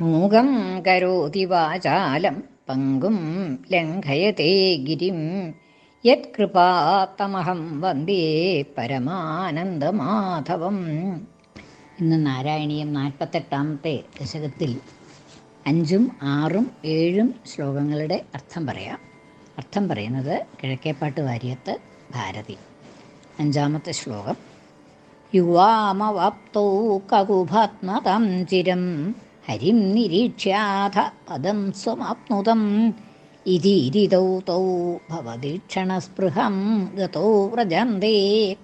മൂകം കരോതി വാചാലം പങ്കും ലംഘയത്തെ ഗിരിം. യത്കൃപാത്തമഹം വന്ദേ പരമാനന്ദമാധവം. ഇന്ന് നാരായണീയം നാൽപ്പത്തെട്ടാമത്തെ ദശകത്തിൽ അഞ്ചും ആറും ഏഴും ശ്ലോകങ്ങളുടെ അർത്ഥം പറയാം. അർത്ഥം പറയുന്നത് കിഴക്കേപ്പാട്ട് വാര്യത്ത് ഭാരതി. അഞ്ചാമത്തെ ശ്ലോകം. യുവാമവാപ്തൗ കകുഭാത്മതം ചിരം. ഹരിം നിരീക്ഷ്യാഥ പദം സ്വമാപ്നുതം. ഇതീരിതൗ തൗ ഭവദീക്ഷണസ്പൃഹം ഗതോ വ്രജന്തേ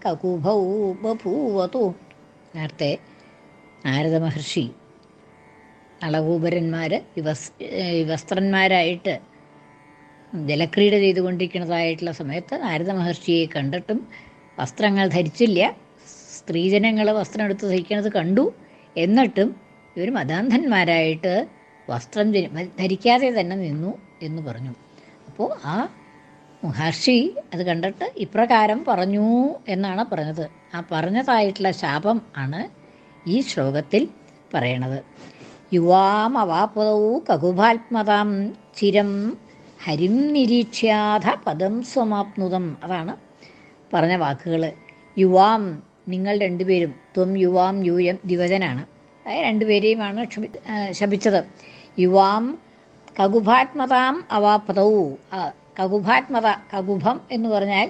കകുഭൗ ബഭൂവതു. നേരത്തെ നാരദ മഹർഷി നളകൂപരന്മാർ വിവസ് വിവസ്ത്രന്മാരായിട്ട് ജലക്രീഡ ചെയ്തുകൊണ്ടിരിക്കുന്നതായിട്ടുള്ള സമയത്ത് നാരദ മഹർഷിയെ കണ്ടിട്ടും വസ്ത്രങ്ങൾ ധരിച്ചില്ല. സ്ത്രീജനങ്ങൾ വസ്ത്രം എടുത്ത് ധരിക്കുന്നത് കണ്ടു. എന്നിട്ടും ഇവർ മതാന്ധന്മാരായിട്ട് വസ്ത്രം ധരിക്കാതെ തന്നെ നിന്നു എന്ന് പറഞ്ഞു. അപ്പോൾ ആ മഹർഷി അത് കണ്ടിട്ട് ഇപ്രകാരം പറഞ്ഞു എന്നാണ് പറഞ്ഞത്. ആ പറഞ്ഞതായിട്ടുള്ള ശാപം ആണ് ഈ ശ്ലോകത്തിൽ പറയണത്. യുവാമവാപ്പതൗ കകുഭാത്മതാം ചിരം ഹരിം നിരീക്ഷ്യാധ പദം സ്വമാപ്നുതം അതാണ് പറഞ്ഞ വാക്കുകൾ യുവാം നിങ്ങൾ രണ്ടുപേരും ത്വം യുവാം യൂയം അതായത് രണ്ടുപേരെയുമാണ് ക്ഷമി ശപിച്ചത്. യുവാം കകുഭാത്മതാം അവാപതൗ. കകുഭാത്മത കകുഭം എന്ന് പറഞ്ഞാൽ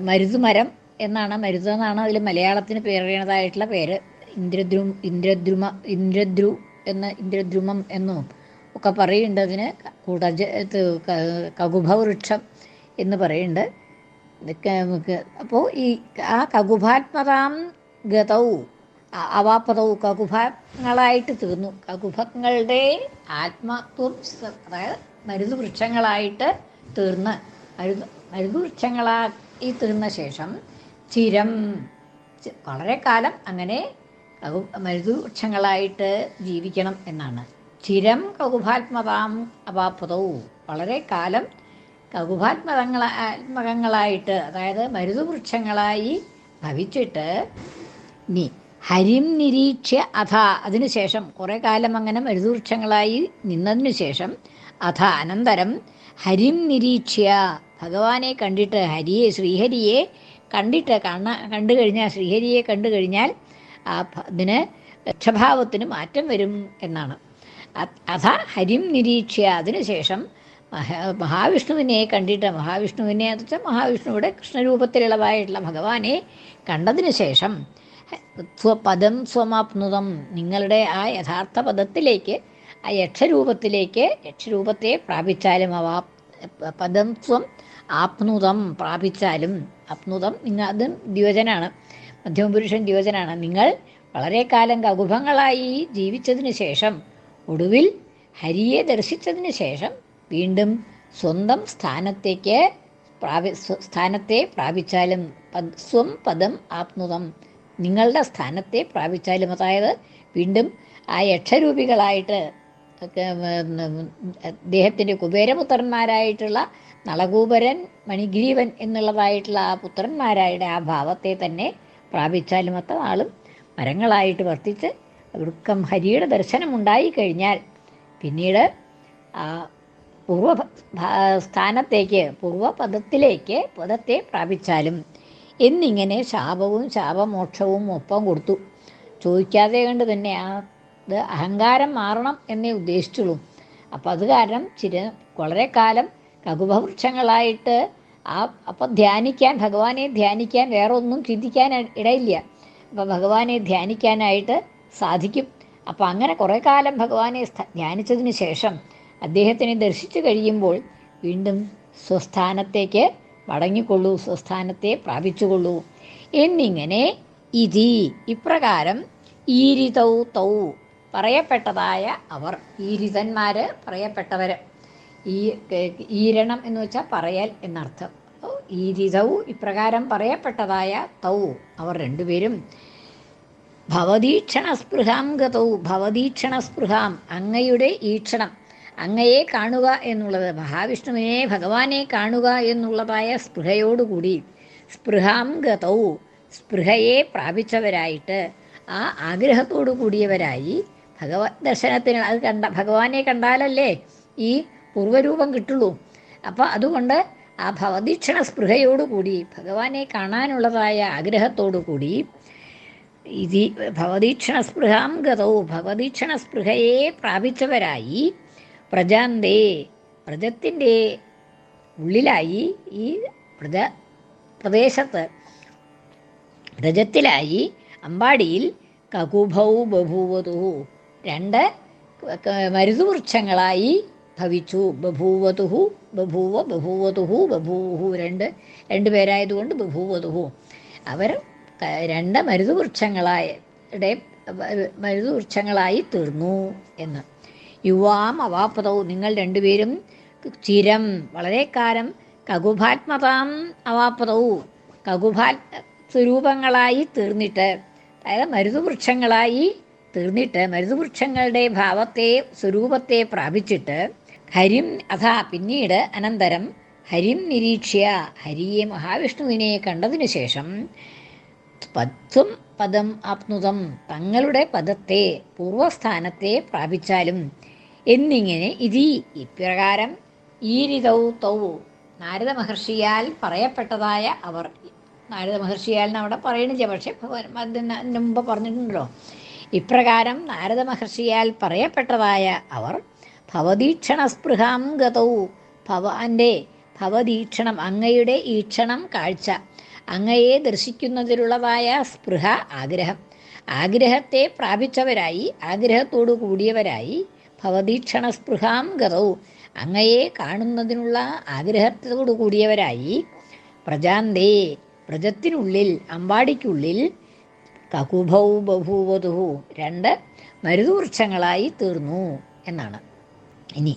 മരുതുമരം എന്നാണ്. മരുത് എന്നാണ് അതിൽ മലയാളത്തിന് പേരറിയണതായിട്ടുള്ള പേര്. ഇന്ദ്രദ്രു ഇന്ദ്രദ്രുമ ഇന്ദ്രദ്രു എന്ന ഇന്ദ്രദ്രുമം എന്നും ഒക്കെ പറയുന്നുണ്ട് അതിന്. കൂടജ കകുഭവൃക്ഷം എന്ന് പറയുന്നുണ്ട്. അപ്പോൾ ഈ ആ കകുഭാത്മതാം ഗതൗ. അവാപതൗ കകുഭങ്ങളായിട്ട് തീർന്നു. കകുഭങ്ങളുടെ ആത്മത്വം അതായത് മരുത് വൃക്ഷങ്ങളായിട്ട് തീർന്ന്. മരുന്ന് മരുന്ന് വൃക്ഷങ്ങളായി തീർന്ന ശേഷം ചിരം വളരെ കാലം അങ്ങനെ കകു മരുത് വൃക്ഷങ്ങളായിട്ട് ജീവിക്കണം എന്നാണ്. ചിരം കകുഭാത്മതാം അവാപദവും വളരെ കാലം കകുഭാത്മകങ്ങളാത്മകങ്ങളായിട്ട് അതായത് മരുതുവൃക്ഷങ്ങളായി ഭവിച്ചിട്ട് നീ ഹരിം നിരീക്ഷ്യ അഥ. അതിനുശേഷം കുറേ കാലം അങ്ങനെ മരുതൂർക്ഷങ്ങളായി നിന്നതിനു ശേഷം അഥ അനന്തരം ഹരിം നിരീക്ഷ്യ. ഭഗവാനെ കണ്ടിട്ട് ഹരിയെ ശ്രീഹരിയെ കണ്ടിട്ട് കണ്ണ കണ്ടു കഴിഞ്ഞാൽ ശ്രീഹരിയെ കണ്ടു കഴിഞ്ഞാൽ ആ ഇതിന് മാറ്റം വരും എന്നാണ്. അഥ ഹരിം നിരീക്ഷ്യ. അതിനുശേഷം മഹാ മഹാവിഷ്ണുവിനെ കണ്ടിട്ട് മഹാവിഷ്ണുവിനെ എന്ന് വെച്ചാൽ മഹാവിഷ്ണുവിടെ കൃഷ്ണരൂപത്തിലുള്ളതായിട്ടുള്ള ഭഗവാനെ കണ്ടതിന് ശേഷം സ്വപദം സ്വമാപ്നുതം നിങ്ങളുടെ ആ യഥാർത്ഥ പദത്തിലേക്ക് ആ യക്ഷരൂപത്തിലേക്ക് യക്ഷരൂപത്തെ പ്രാപിച്ചാലും അവ പദം സ്വം ആപ്നുതം പ്രാപിച്ചാലും അപ്നുതം നിങ്ങൾ അതും ദ്യോജനാണ് മധ്യമപുരുഷൻ ദ്യോജനാണ് നിങ്ങൾ വളരെ കാലം കകുഭങ്ങളായി ജീവിച്ചതിന് ശേഷം ഒടുവിൽ ഹരിയെ ദർശിച്ചതിന് ശേഷം വീണ്ടും സ്വന്തം സ്ഥാനത്തേക്ക് പ്രാപി സ്ഥാനത്തെ പ്രാപിച്ചാലും സ്വം പദം ആപ്നുതം നിങ്ങളുടെ സ്ഥാനത്തെ പ്രാപിച്ചാലും അതായത് വീണ്ടും ആ യക്ഷരൂപികളായിട്ട് അദ്ദേഹത്തിന്റെ കുബേരപുത്രന്മാരായിട്ടുള്ള നളകൂപരൻ മണിഗ്രീവൻ എന്നുള്ളതായിട്ടുള്ള ആ പുത്രന്മാരായുടെ ആ ഭാവത്തെ തന്നെ പ്രാപിച്ചാലും അത്ര ആളും മരങ്ങളായിട്ട് വർത്തിച്ച് വൃക്കം ഹരിയുടെ ദർശനമുണ്ടായി കഴിഞ്ഞാൽ പിന്നീട് ആ പൂർവ സ്ഥാനത്തേക്ക് പൂർവപദത്തിലേക്ക് പദത്തെ പ്രാപിച്ചാലും എന്നിങ്ങനെ ശാപവും ശാപമോക്ഷവും ഒപ്പം കൊടുത്തു. ചോദിക്കാതെ കണ്ട് തന്നെ ഇത് അഹങ്കാരം മാറണം എന്നേ ഉദ്ദേശിച്ചുള്ളൂ. അപ്പം അത് കാരണം ചിര വളരെ കാലം കകുഭവൃക്ഷങ്ങളായിട്ട് ആ അപ്പം ധ്യാനിക്കാൻ ഭഗവാനെ ധ്യാനിക്കാൻ വേറെ ഒന്നും ചിന്തിക്കാൻ ഇടയില്ല. അപ്പം ഭഗവാനെ ധ്യാനിക്കാനായിട്ട് സാധിക്കും. അപ്പം അങ്ങനെ കുറേ കാലം ഭഗവാനെ ധ്യാനിച്ചതിന് ശേഷം അദ്ദേഹത്തിനെ ദർശിച്ചു കഴിയുമ്പോൾ വീണ്ടും സ്വസ്ഥാനത്തേക്ക് മടങ്ങിക്കൊള്ളൂ സ്വസ്ഥാനത്തെ പ്രാപിച്ചുകൊള്ളൂ. എന്നിങ്ങനെ ഇതി ഇപ്രകാരം ഈരിതൗ തൗ പറയപ്പെട്ടതായ അവർ ഈരിതന്മാർ പറയപ്പെട്ടവർ ഈ ഈരണം എന്ന് വെച്ചാൽ പറയൽ എന്നർത്ഥം. ഈരിതൗ ഇപ്രകാരം പറയപ്പെട്ടതായ തൗ അവർ രണ്ടുപേരും. ഭവതീക്ഷണസ്പൃഹാം ഗതൗ ഭവതീക്ഷണസ്പൃഹാം അങ്ങയുടെ ഈക്ഷണം. അങ്ങയെ കാണുക എന്നുള്ളത് മഹാവിഷ്ണുവിനെ ഭഗവാനെ കാണുക എന്നുള്ളതായ സ്പൃഹയോടുകൂടി സ്പൃഹാം ഗതൗ സ്പൃഹയെ പ്രാപിച്ചവരായിട്ട് ആ ആഗ്രഹത്തോടു കൂടിയവരായി ഭഗവത് ദർശനത്തിന് അത് കണ്ട ഭഗവാനെ കണ്ടാലല്ലേ ഈ പൂർവരൂപം കിട്ടുള്ളൂ. അപ്പോൾ അതുകൊണ്ട് ആ ഭവദീക്ഷണ സ്പൃഹയോടുകൂടി ഭഗവാനെ കാണാനുള്ളതായ ആഗ്രഹത്തോടു കൂടി ഭവതീക്ഷണ സ്പൃഹാം ഗതവും ഭവതീക്ഷണ സ്പൃഹയെ പ്രാപിച്ചവരായി പ്രജാന്തേ പ്രജത്തിന്റെ ഉള്ളിലായി ഈ പ്രജ പ്രദേശത്ത് പ്രജത്തിലായി അമ്പാടിയിൽ കകുഭൗ ബഭൂവതു. രണ്ട് മരുതുവൃക്ഷങ്ങളായി ഭവിച്ചു. ബഭൂവതുഹു ബഭൂവ ബഭൂവതുഹു ബഭൂഹു രണ്ട് രണ്ട് പേരായതുകൊണ്ട് ബഭൂവതുഹു അവർ രണ്ട് മരുതുവൃക്ഷങ്ങളായ മരുതുവൃക്ഷങ്ങളായി തീർന്നു എന്ന്. യുവാം അവാപതവും നിങ്ങൾ രണ്ടുപേരും ചിരം വളരെ കാലം കകുഭാത്മതാം അവാപതവും കകുഭാത് സ്വരൂപങ്ങളായി തീർന്നിട്ട് അതായത് മരുതുവൃക്ഷങ്ങളായി തീർന്നിട്ട് മരുതുവൃക്ഷങ്ങളുടെ ഭാവത്തെ സ്വരൂപത്തെ പ്രാപിച്ചിട്ട് ഹരിം അഥാ പിന്നീട് അനന്തരം ഹരിം നിരീക്ഷ്യ ഹരിയെ മഹാവിഷ്ണുവിനെ കണ്ടതിനു ശേഷം പത്തും പദം ആപ്നുതം തങ്ങളുടെ പദത്തെ പൂർവസ്ഥാനത്തെ പ്രാപിച്ചാലും എന്നിങ്ങനെ ഇതി ഇപ്രകാരം ഈരിതൗ തൗ. നാരദ മഹർഷിയാൽ പറയപ്പെട്ടതായ അവർ നാരദ മഹർഷിയാൽ അവിടെ പറയണില്ല. പക്ഷേ അതിന് മുമ്പ് പറഞ്ഞിട്ടുണ്ടല്ലോ. ഇപ്രകാരം നാരദ മഹർഷിയാൽ പറയപ്പെട്ടതായ അവർ ഭവദീക്ഷണ സ്പൃഹാം ഗതൗ. ഭവാന്റെ ഭവദീക്ഷണം അങ്ങയുടെ ഈക്ഷണം കാഴ്ച അങ്ങയെ ദർശിക്കുന്നതിലുള്ളതായ സ്പൃഹ ആഗ്രഹം. ആഗ്രഹത്തെ പ്രാപിച്ചവരായി ആഗ്രഹത്തോടു കൂടിയവരായി ഭവദീക്ഷണ സ്പൃഹാം ഗതൗ. അങ്ങയെ കാണുന്നതിനുള്ള ആഗ്രഹത്തോടു കൂടിയവരായി പ്രജാന്തേ പ്രജത്തിനുള്ളിൽ അമ്പാടിക്കുള്ളിൽ കകുഭൗ ബഭൂവതുഹു രണ്ട് മരുതൂർച്ഛങ്ങളായി തീർന്നു എന്നാണ്. ഇനി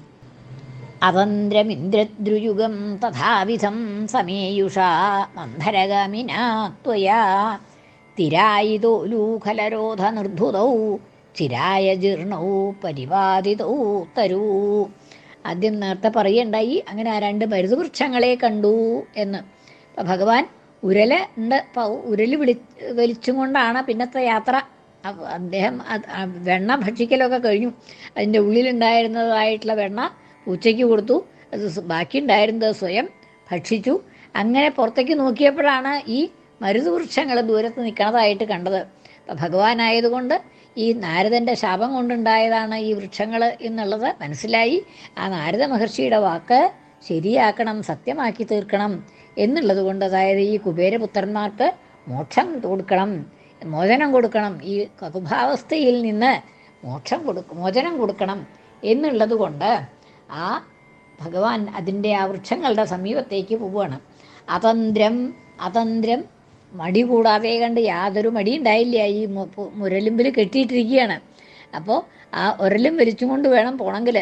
അതന്ത്രമിന്ദ്രദ്രുയുഗം തഥാവിധം സമേയുഷാ മന്ധരഗമിനാ ത്വയാ തിരായിതോലൂഖലരോധ നിർധുതൗ ചിരായ ജീർണവും പരിവാദിതൗ തരൂ. ആദ്യം നേരത്തെ പറയണ്ടായി അങ്ങനെ ആ രണ്ട് മരുതുവൃക്ഷങ്ങളെ കണ്ടു എന്ന്. അപ്പം ഭഗവാൻ ഉരല ഉണ്ട്. ഉരൽ വിളി വലിച്ചും കൊണ്ടാണ് പിന്നത്തെ യാത്ര. അദ്ദേഹം വെണ്ണ ഭക്ഷിക്കലൊക്കെ കഴിഞ്ഞു. അതിന്റെ ഉള്ളിലുണ്ടായിരുന്നതായിട്ടുള്ള വെണ്ണ പൂച്ചയ്ക്ക് കൊടുത്തു. അത് ബാക്കി ഉണ്ടായിരുന്നത് സ്വയം ഭക്ഷിച്ചു. അങ്ങനെ പുറത്തേക്ക് നോക്കിയപ്പോഴാണ് ഈ മരുതുവൃക്ഷങ്ങൾ ദൂരത്ത് നിൽക്കണതായിട്ട് കണ്ടത്. അപ്പം ഭഗവാനായതുകൊണ്ട് ഈ നാരദന്റെ ശാപം കൊണ്ടുണ്ടായതാണ് ഈ വൃക്ഷങ്ങൾ എന്നുള്ളത് മനസ്സിലായി. ആ നാരദ മഹർഷിയുടെ വാക്ക് ശരിയാക്കണം സത്യമാക്കി തീർക്കണം എന്നുള്ളത് കൊണ്ട് അതായത് ഈ കുബേരപുത്രന്മാർക്ക് മോക്ഷം കൊടുക്കണം മോചനം കൊടുക്കണം ഈ കകുഭാവസ്ഥയിൽ നിന്ന് മോക്ഷം കൊടുക്ക മോചനം കൊടുക്കണം എന്നുള്ളത് കൊണ്ട് ആ ഭഗവാൻ അതിന്റെ ആ വൃക്ഷങ്ങളുടെ സമീപത്തേക്ക് പോവുകയാണ്. അതന്ത്രം അതന്ത്രം മടി കൂടാതെ കണ്ട് യാതൊരു മടി ഉണ്ടായില്ല. ഈ മുരലിമ്പിൽ കെട്ടിയിട്ടിരിക്കുകയാണ് അപ്പോൾ ആ ഒരലും വലിച്ചും കൊണ്ട് വേണം പോണെങ്കിൽ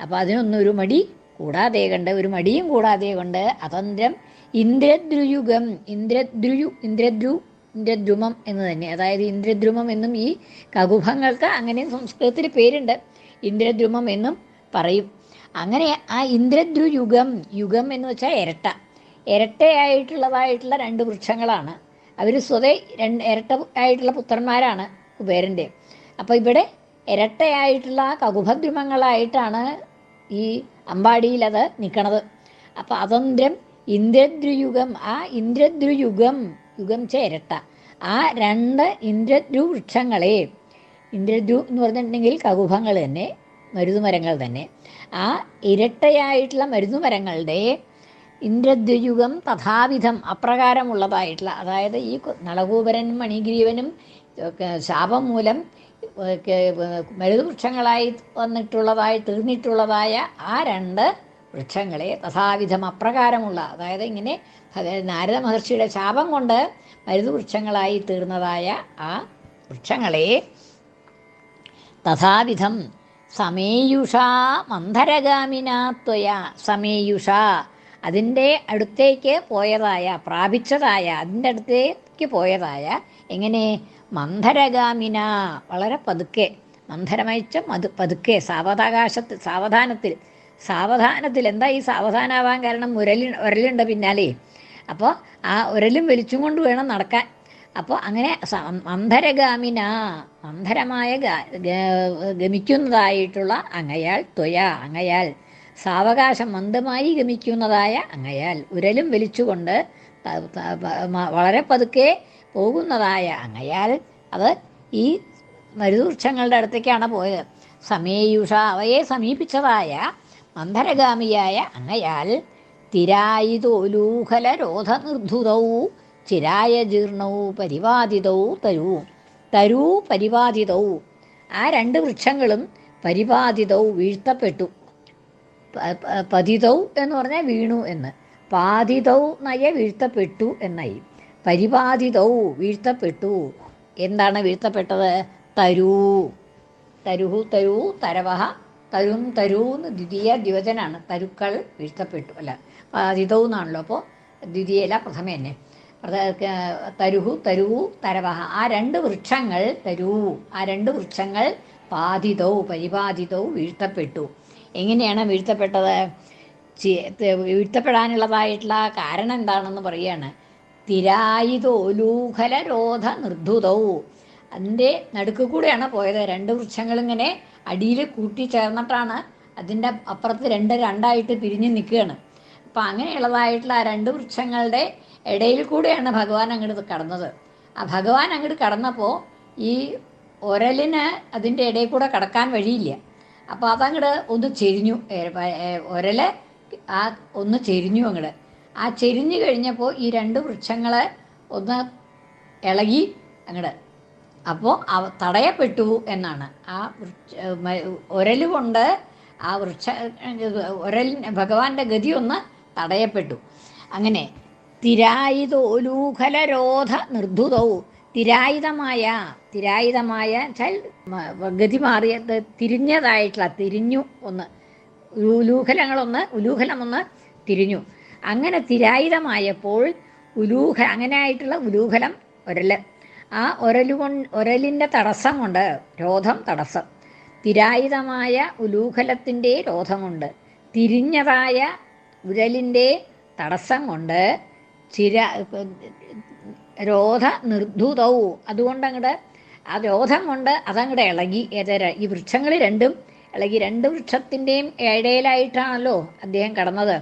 അപ്പോൾ അതിനൊന്നും ഒരു മടി കൂടാതെ കണ്ട് ഒരു മടിയും കൂടാതെ കൊണ്ട് അതന്ത്രം ഇന്ദ്രദ്രുയുഗം ഇന്ദ്രദ്രുയു ഇന്ദ്രദ്രു ഇന്ദ്രദ്രുമം എന്ന് തന്നെ. അതായത് ഇന്ദ്രദ്രുമം എന്നും ഈ കകുഭങ്ങൾക്ക് അങ്ങനെ സംസ്കൃതത്തിൽ പേരുണ്ട്. ഇന്ദ്രദ്രുമം എന്നും പറയും. അങ്ങനെ ആ ഇന്ദ്രദ്രുയുഗം യുഗം എന്ന് വെച്ചാൽ ഇരട്ട ഇരട്ടയായിട്ടുള്ളതായിട്ടുള്ള രണ്ട് വൃക്ഷങ്ങളാണ്. അവർ സ്വതേ രണ്ട് ഇരട്ട ആയിട്ടുള്ള പുത്രന്മാരാണ് കുബേരന്റെ. അപ്പോൾ ഇവിടെ ഇരട്ടയായിട്ടുള്ള കകുഭദ്രുമങ്ങളായിട്ടാണ് ഈ അമ്പാടിയിൽ അത് നിൽക്കണത് അപ്പോൾ അതന്ത്രം ഇന്ദ്രദ്രുയുഗം ആ ഇന്ദ്രദ്രുയുഗം യുഗം ചെ ഇരട്ട. ആ രണ്ട് ഇന്ദ്രദ്രു വൃക്ഷങ്ങളെ ഇന്ദ്രദ്രു എന്ന് പറഞ്ഞിട്ടുണ്ടെങ്കിൽ കകുഭങ്ങൾ തന്നെ മരുതുമരങ്ങൾ തന്നെ ആ ഇരട്ടയായിട്ടുള്ള മരുന്നുമരങ്ങളുടെ ഇന്ദ്രദ്വയുഗം തഥാവിധം അപ്രകാരമുള്ളതായിട്ടുള്ള അതായത് ഈ നളകൂപരനും മണിഗ്രീവനും ശാപം മൂലം മരുതുവൃക്ഷങ്ങളായി വന്നിട്ടുള്ളതായി തീർന്നിട്ടുള്ളതായ ആ രണ്ട് വൃക്ഷങ്ങളെ തഥാവിധം അപ്രകാരമുള്ള അതായത് ഇങ്ങനെ നാരദ മഹർഷിയുടെ ശാപം കൊണ്ട് മരുതുവൃക്ഷങ്ങളായി തീർന്നതായ ആ വൃക്ഷങ്ങളെ തഥാവിധം സമേയുഷാ മന്ധരഗാമിനാത്വയ സമേയുഷ അതിന്റെ അടുത്തേക്ക് പോയതായ പ്രാപിച്ചതായ അതിന്റെ അടുത്തേക്ക് പോയതായ എങ്ങനെ? മന്ധരഗാമിന. വളരെ പതുക്കെ. മന്ധരമയച്ച മതു പതുക്കെ. സാവധാകാശത്തിൽ സാവധാനത്തിൽ. സാവധാനത്തിൽ. എന്താ ഈ സാവധാനാവാൻ കാരണം? ഉരലി ഉരലുണ്ട് പിന്നാലെ. അപ്പോൾ ആ ഉരലും വലിച്ചും കൊണ്ട് വേണം നടക്കാൻ. അപ്പോൾ അങ്ങനെ ഗ- ഗ- ഗമിക്കുന്നതായിട്ടുള്ള അങ്ങയാൽ ത്വയ. അങ്ങയാൽ സാവകാശം മന്ദമായി ഗമിക്കുന്നതായ അങ്ങയാൽ ഉരലും വലിച്ചുകൊണ്ട് വളരെ പതുക്കെ പോകുന്നതായ അങ്ങയാൽ അത് ഈ മരുവൃക്ഷങ്ങളുടെ അടുത്തേക്കാണ് പോയത്. സമേയുഷ അവയെ സമീപിച്ചതായ മന്ധരഗാമിയായ അങ്ങയാൽ തിരായിതോലൂഹല രോധനിർധുതൗ ചിരായ ജീർണൗ പരിപാതിതൗ തരൂ തരൂ പരിപാതിതൗ ആ രണ്ട് വൃക്ഷങ്ങളും പരിപാതിതൗ വീഴ്ത്തപ്പെട്ടു. പതിതൗ എന്ന് പറഞ്ഞാൽ വീണു എന്ന്. പാതിതൗ നയ വീഴ്ത്തപ്പെട്ടു എന്നായി. പരിപാതിതൗ വീഴ്ത്തപ്പെട്ടു. എന്താണ് വീഴ്ത്തപ്പെട്ടത്? തരൂ. തരുഹു തരൂ തരവഹ. തരും തരൂ എന്ന് ദ്വിതീയ ദ്വിവചനാണ്. തരുക്കൾ വീഴ്ത്തപ്പെട്ടു. അല്ല പാതിതൗ എന്നാണല്ലോ അപ്പോൾ ദ്വിതീയല പ്രഥമ തന്നെ. തരുഹു തരൂ തരവഹ. ആ രണ്ട് വൃക്ഷങ്ങൾ തരൂ. ആ രണ്ട് വൃക്ഷങ്ങൾ പാതിതവും പരിപാതിതവും വീഴ്ത്തപ്പെട്ടു. എങ്ങനെയാണ് വീഴ്ത്തപ്പെട്ടത്? വീഴ്ത്തപ്പെടാനുള്ളതായിട്ടുള്ള കാരണം എന്താണെന്ന് പറയുകയാണ് തിരായിതോലൂഹല രോധ നിർധുതൗ. അതിന്റെ നടുക്ക് കൂടെയാണ് പോയത്. രണ്ട് വൃക്ഷങ്ങളിങ്ങനെ അടിയിൽ കൂട്ടി ചേർന്നിട്ടാണ് അതിന്റെ അപ്പുറത്ത് രണ്ട് രണ്ടായിട്ട് പിരിഞ്ഞ് നിൽക്കുകയാണ്. അപ്പം അങ്ങനെയുള്ളതായിട്ടുള്ള ആ രണ്ട് വൃക്ഷങ്ങളുടെ ഇടയിൽ കൂടെയാണ് ഭഗവാൻ അങ്ങോട്ട് കടന്നത്. ആ ഭഗവാൻ അങ്ങോട്ട് കടന്നപ്പോൾ ഈ ഒരലിന് അതിന്റെ ഇടയിൽ കൂടെ കടക്കാൻ വഴിയില്ല. അപ്പോൾ അതങ്ങട് ഒന്ന് ചെരിഞ്ഞു. ഒരൽ ആ ഒന്ന് ചെരിഞ്ഞു അങ്ങട്. ആ ചെരിഞ്ഞു കഴിഞ്ഞപ്പോൾ ഈ രണ്ട് വൃക്ഷങ്ങളെ ഒന്ന് ഇളകി അങ്ങട്. അപ്പോൾ അവ തടയപ്പെട്ടു എന്നാണ്. ആ വൃക്ഷ ഒരൽ കൊണ്ട് ആ വൃക്ഷ ഒരല ഭഗവാന്റെ ഗതി ഒന്ന് തടയപ്പെട്ടു. അങ്ങനെ തിരായുധോലൂഖലരോധ നിർധുതവും തിരായുധമായ തിരായുധമായ ഗതി മാറിയത് തിരിഞ്ഞതായിട്ടുള്ള തിരിഞ്ഞു ഒന്ന് ഉലൂഖലങ്ങളൊന്ന് ഉലൂഖലമൊന്ന് തിരിഞ്ഞു. അങ്ങനെ തിരായുധമായപ്പോൾ ഉലൂഹ അങ്ങനെ ആയിട്ടുള്ള ഉലൂഖലം ഒരൽ ആ ഒരലുകൊണ്ട് ഒരലിന്റെ തടസ്സം കൊണ്ട് രോധം തടസ്സം. തിരായുധമായ ഉലൂഖലത്തിന്റെ രോധം കൊണ്ട് തിരിഞ്ഞതായ ഉരലിന്റെ തടസ്സം കൊണ്ട് ചിര രോധ നിർദ്ധുതൗ അതുകൊണ്ട് അങ്ങോട്ട് ആ രോധം കൊണ്ട് അതങ്ങടെ ഇളകി ഏതര ഈ വൃക്ഷങ്ങൾ രണ്ടും ഇളകി രണ്ട് വൃക്ഷത്തിന്റെയും ഇടയിലായിട്ടാണല്ലോ അദ്ദേഹം കടന്നത്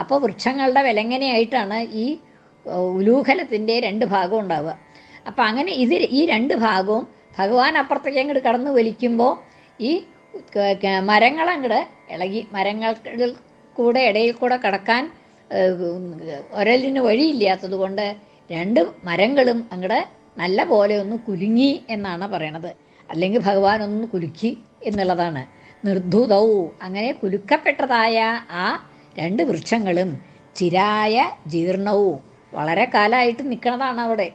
അപ്പോൾ വൃക്ഷങ്ങളുടെ വിലങ്ങനെയായിട്ടാണ് ഈ ഉലൂഖലത്തിന്റെ രണ്ട് ഭാഗവും ഉണ്ടാവുക അപ്പം അങ്ങനെ ഇത് ഈ രണ്ട് ഭാഗവും ഭഗവാൻ അപ്പുറത്തേക്ക് അങ്ങോട്ട് കടന്നു വലിക്കുമ്പോൾ ഈ മരങ്ങളങ്ങട് ഇളകി മരങ്ങളിൽ കൂടെ ഇടയിൽ കൂടെ കടക്കാൻ ഒരലിന് വഴിയില്ലാത്തത് കൊണ്ട് രണ്ട് മരങ്ങളും അങ്ങടെ നല്ല പോലെ ഒന്ന് കുലുങ്ങി എന്നാണ് പറയണത്. അല്ലെങ്കിൽ ഭഗവാൻ ഒന്ന് കുലുക്കി എന്നുള്ളതാണ്. നിർധുതവും അങ്ങനെ കുലുക്കപ്പെട്ടതായ ആ രണ്ട് വൃക്ഷങ്ങളും ചിരായ ജീർണവും വളരെ കാലമായിട്ട് നിൽക്കണതാണ് അവിടെ.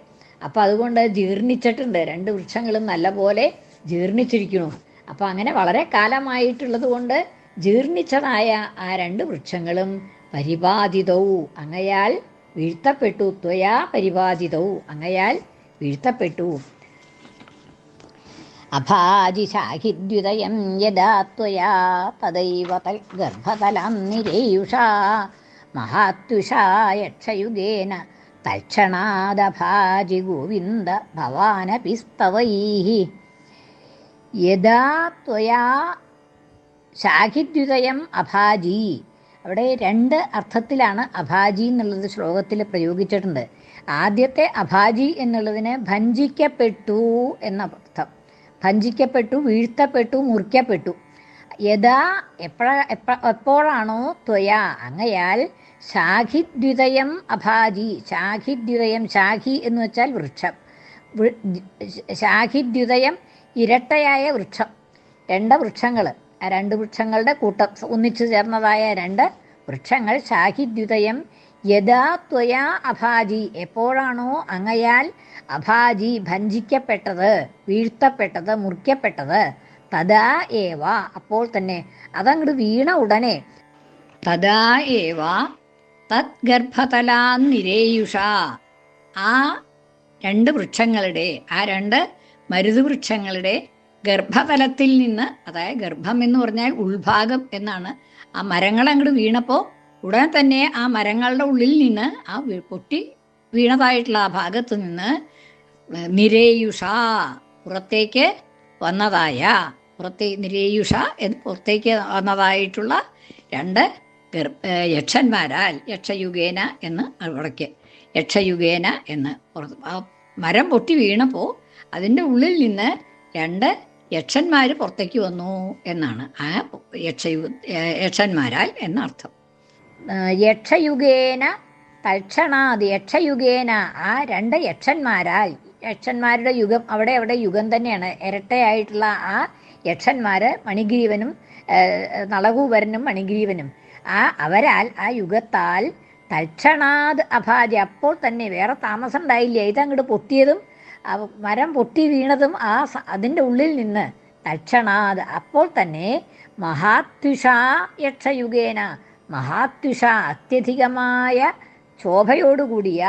അപ്പോൾ അതുകൊണ്ട് ജീർണിച്ചിട്ടുണ്ട്. രണ്ട് വൃക്ഷങ്ങളും നല്ല പോലെ ജീർണിച്ചിരിക്കുന്നു. അപ്പോൾ അങ്ങനെ വളരെ കാലമായിട്ടുള്ളത് കൊണ്ട് ജീർണിച്ചതായ ആ രണ്ട് വൃക്ഷങ്ങളും പരിപാതിതവും അങ്ങയാൽ വീഴ്ത്തപ്പെട്ടു ത്വയാ പരിപാതിതവും അങ്ങയാൽ വീഴ്ത്തപ്പെട്ടു. അഭാജിശാഹിദ്യുതയം യഥാ ത്വയാ തദൈവ തൽഗർഭതലാം നിരേയുഷാ. മഹാത്യുഷാ യക്ഷയുഗേന തൽക്ഷണാദഭാജി ഗോവിന്ദ ഭവാനപി സ്തവൈः യഥാ ത്വയാ ശാഖിദ്യുതയം അഭാജി. അവിടെ രണ്ട് അർത്ഥത്തിലാണ് അഭാജി എന്നുള്ളത് ശ്ലോകത്തിൽ പ്രയോഗിച്ചിട്ടുണ്ട്. ആദ്യത്തെ അഭാജി എന്നുള്ളതിന് ഭഞ്ജിക്കപ്പെട്ടു എന്ന അർത്ഥം. ഭഞ്ജിക്കപ്പെട്ടു വീഴ്ത്തപ്പെട്ടു മുറിക്കപ്പെട്ടു. യഥാ എപ്പോഴ എപ്പ എപ്പോഴാണോ ത്വയാ അങ്ങയാൽ ശാഖിദ്വിതയം അഭാജി. ശാഖിദ്വിതയം ശാഖി എന്ന് വെച്ചാൽ വൃക്ഷം. ശാഖിദ്വിതയം ഇരട്ടയായ വൃക്ഷം. രണ്ട് വൃക്ഷങ്ങൾ രണ്ട് വൃക്ഷങ്ങളുടെ കൂട്ടം. ഒന്നിച്ചു ചേർന്നതായ രണ്ട് വൃക്ഷങ്ങൾ ശാഹിദ്യുതയം യഥാ ത്വയാ അഭാജി. എപ്പോഴാണോ അങ്ങയാൽ അഭാജി ഭഞ്ചിക്കപ്പെട്ടത് വീഴ്ത്തപ്പെട്ടത് മുറിക്കപ്പെട്ടത് തഥാ ഏവ. അപ്പോൾ തന്നെ അതങ്ങോട്ട് വീണ ഉടനെ തഥാ ഏവ തദ്ഗർഭതലാ നിരേയുഷ ആ രണ്ട് വൃക്ഷങ്ങളുടെ ആ രണ്ട് മരുതുവൃക്ഷങ്ങളുടെ ഗർഭതലത്തിൽ നിന്ന് അതായത് ഗർഭം എന്ന് പറഞ്ഞാൽ ഉൾഭാഗം എന്നാണ് ആ മരങ്ങൾ അങ്ങോട്ട് വീണപ്പോൾ ഉടനെ തന്നെ ആ മരങ്ങളുടെ ഉള്ളിൽ നിന്ന് ആ പൊട്ടി വീണതായിട്ടുള്ള ആ ഭാഗത്ത് നിന്ന് നിരേയുഷ പുറത്തേക്ക് വന്നതായ പുറത്തേ നിരേയുഷ എന്ന് പുറത്തേക്ക് വന്നതായിട്ടുള്ള രണ്ട് യക്ഷന്മാരാൽ യക്ഷയുഗേന എന്ന് അവിടേക്ക് യക്ഷയുഗേന എന്ന് മരം പൊട്ടി വീണപ്പോൾ അതിന്റെ ഉള്ളിൽ നിന്ന് രണ്ട് യക്ഷന്മാർ പുറത്തേക്ക് വന്നു എന്നാണ്. ആ യക്ഷയു യക്ഷന്മാരാൽ എന്നർത്ഥം. യക്ഷയുഗേന തൽക്ഷണാത് യക്ഷയുഗേന ആ രണ്ട് യക്ഷന്മാരാൽ യക്ഷന്മാരുടെ യുഗം അവിടെ അവിടെ യുഗം തന്നെയാണ്. ഇരട്ടയായിട്ടുള്ള ആ യക്ഷന്മാര് മണിഗ്രീവനും നളകൂവരനും മണിഗ്രീവനും ആ അവരാൽ ആ യുഗത്താൽ തൽക്ഷണാത് അഭാജ്യ. അപ്പോൾ തന്നെ വേറെ താമസം ഉണ്ടായില്ല. ഇതങ്ങോട്ട് പൊട്ടിയതും മരം പൊട്ടി വീണതും ആ അതിന്റെ ഉള്ളിൽ നിന്ന് തക്ഷണാത് അപ്പോൾ തന്നെ മഹാത്യുഷാ യക്ഷയുഗേന മഹാത്യുഷ അത്യധികമായ ശോഭയോടുകൂടിയ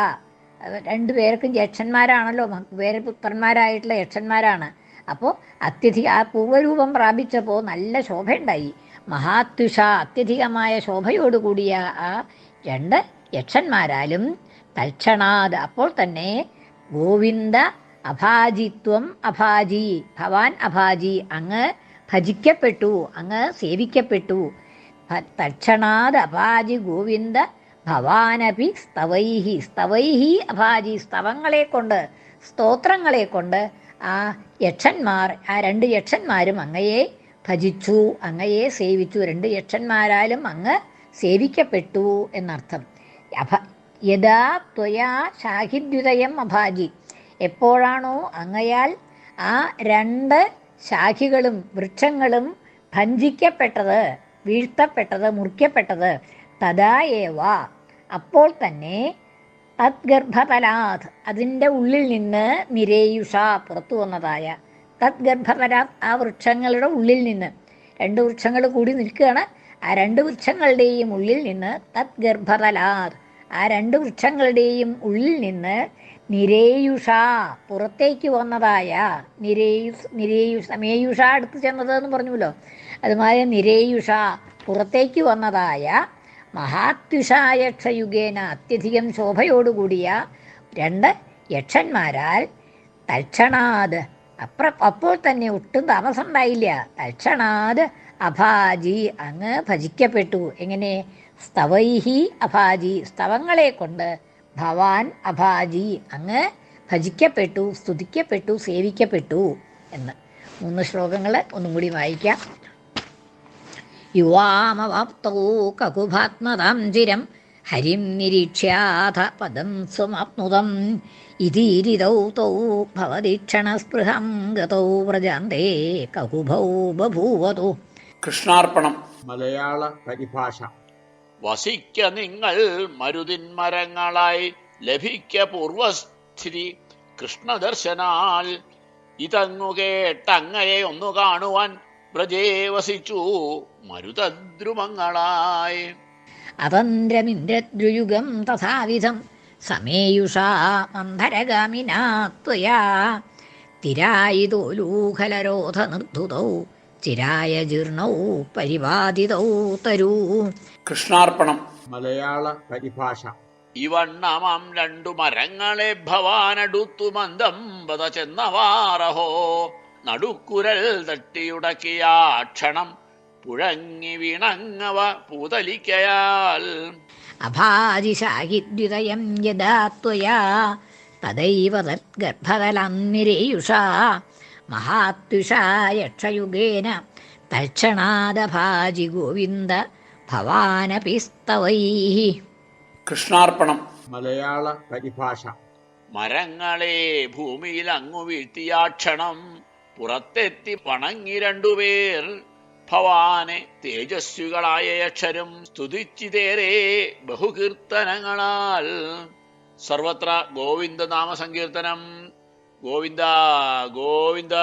രണ്ടു രണ്ടുപേർക്കും യക്ഷന്മാരാണല്ലോ വേറെ പുത്രന്മാരായിട്ടുള്ള യക്ഷന്മാരാണ് അപ്പോൾ അത്യധിക ആ പൂർവരൂപം പ്രാപിച്ചപ്പോൾ നല്ല ശോഭയുണ്ടായി. മഹാത്യുഷ അത്യധികമായ ശോഭയോടുകൂടിയ ആ രണ്ട് യക്ഷന്മാരാലും തൽക്ഷണാത് അപ്പോൾ തന്നെ ഗോവിന്ദ അഭാജിത്വം അഭാജി. ഭവാൻ അഭാജി അങ്ങ് ഭജിക്കപ്പെട്ടു അങ്ങ് സേവിക്കപ്പെട്ടു. തക്ഷണാത് അഭാജി ഗോവിന്ദ ഭവാനപി സ്തവൈഹി. സ്തവൈഹി അഭാജി സ്തവങ്ങളെ കൊണ്ട് സ്തോത്രങ്ങളെ കൊണ്ട് ആ യക്ഷന്മാർ ആ രണ്ട് യക്ഷന്മാരും അങ്ങയെ ഭജിച്ചു അങ്ങയെ സേവിച്ചു. രണ്ട് യക്ഷന്മാരാലും അങ്ങ് സേവിക്കപ്പെട്ടു എന്നർത്ഥം. യഥാ ത്വയാ ശാഹിദ്യുദയം അഭാജി. എപ്പോഴാണോ അങ്ങയാൽ ആ രണ്ട് ശാഖികളും വൃക്ഷങ്ങളും ഭഞ്ചിക്കപ്പെട്ടത് വീഴ്ത്തപ്പെട്ടത് മുറിക്കപ്പെട്ടത് തദായേവ അപ്പോൾ തന്നെ തദ്ഗർഭപരാത് അതിന്റെ ഉള്ളിൽ നിന്ന് നിരേയുഷ പുറത്തു വന്നതായ തദ്ഗർഭപരാത് ആ വൃക്ഷങ്ങളുടെ ഉള്ളിൽ നിന്ന്. രണ്ട് വൃക്ഷങ്ങൾ കൂടി നിൽക്കുകയാണ്. ആ രണ്ട് വൃക്ഷങ്ങളുടെയും ഉള്ളിൽ നിന്ന് തദ്ഗർഭതലാത് ആ രണ്ട് വൃക്ഷങ്ങളുടെയും ഉള്ളിൽ നിന്ന് നിരേയുഷ പുറത്തേക്ക് വന്നതായ നിരേയുസ് നിരേയുഷ മേയുഷ അടുത്ത് ചെന്നത് എന്ന് പറഞ്ഞുല്ലോ അതുമാതിരി നിരേയുഷ പുറത്തേക്ക് വന്നതായ മഹാത്യുഷായക്ഷയുഗേന അത്യധികം ശോഭയോടുകൂടിയ രണ്ട് യക്ഷന്മാരാൽ തൽക്ഷണാത് അപ്ര അപ്പോൾ തന്നെ ഒട്ടും താമസം ഉണ്ടായില്ല തൽക്ഷണാത് അഭാജി അങ്ങ് ഭജിക്കപ്പെട്ടു. എങ്ങനെ? സ്തവൈഹി അഭാജി സ്തവങ്ങളെ കൊണ്ട് ഭവാൻ അഭാജി. അങ്ങ് ഭജിക്കപ്പെട്ടു സ്തുതിക്കപ്പെട്ടു സേവിക്കപ്പെട്ടു എന്ന്. മൂന്ന് ശ്ലോകങ്ങൾ ഒന്നും കൂടി വായിക്കാം. യുവാമവാപ്തൗ കകുഭാത്മതാം ചിരം ഹരിം നിരീക്ഷ്യാഥ പദം സ്വമാപ്നുതം. ഇതീരിതൗ തൗ ഭവതീക്ഷണസ്പൃഹം ഗതൗ വ്രജാന്തേ കകുഭൗ ബഭൂവതു. കൃഷ്ണാർപ്പണം. മലയാള പരിഭാഷ. വസിക്ക നിങ്ങൾ മരുതിൻ മരങ്ങളായി ലഭിക്ക പൂർവസ്ഥിതി കൃഷ്ണദർശനാൽ. ഇതങ്ങു കേട്ടങ്ങയെ ഒന്നു കാണുവാൻ പ്രജേ വസിച്ചു മരുതദ്രുമങ്ങളായി. അതന്ത്രമിന്ദ്രദ്രുയുഗം തഥാവിധം സമേയുഷാ മന്ധരഗാമിനാ ത്വയാ തിരായിതോലൂഖലരോധ നിർദ്ധുതൗ ചിരായ ജീർണൗ പരിവാദിതൗ തരൂ. കൃഷ്ണാർപ്പണം. മലയാള പരിഭാഷ. ഇവണ്ണമം രണ്ടു മരങ്ങളെ ഭവാനടുത്തു മന്ദം വത ചെന്നവാറഹോ. നടുക്കുരൽ തട്ടിയുടക്കിയാക്ഷണം പുഴങ്ങി വിണങ്ങവ പൂതലിക്കയാൽ. അഭാജിഷാഹിദ്യുതയം യഥാ ത്വയാ തദൈവ തദ്ഗർഭതലം നിരേയുഷാ മഹാത്യുഷാ യക്ഷയുഗേന തൽക്ഷണാദഭാജി ഗോവിന്ദ ഭവാനപി സ്തവൈः കൃഷ്ണാർപ്പണം. മലയാള പരിഭാഷ. മരങ്ങളെ ഭൂമിയിൽ അങ്ങു വീഴ്ത്തിയാക്ഷണം. പുറത്തെത്തി പണങ്ങി രണ്ടുപേർ ഭവാനെ തേജസ്വികളായ അക്ഷരം സ്തുതിച്ചിതേറെ ബഹുകീർത്തനങ്ങളാൽ. സർവത്ര ഗോവിന്ദ നാമസങ്കീർത്തനം ഗോവിന്ദ ഗോവിന്ദ.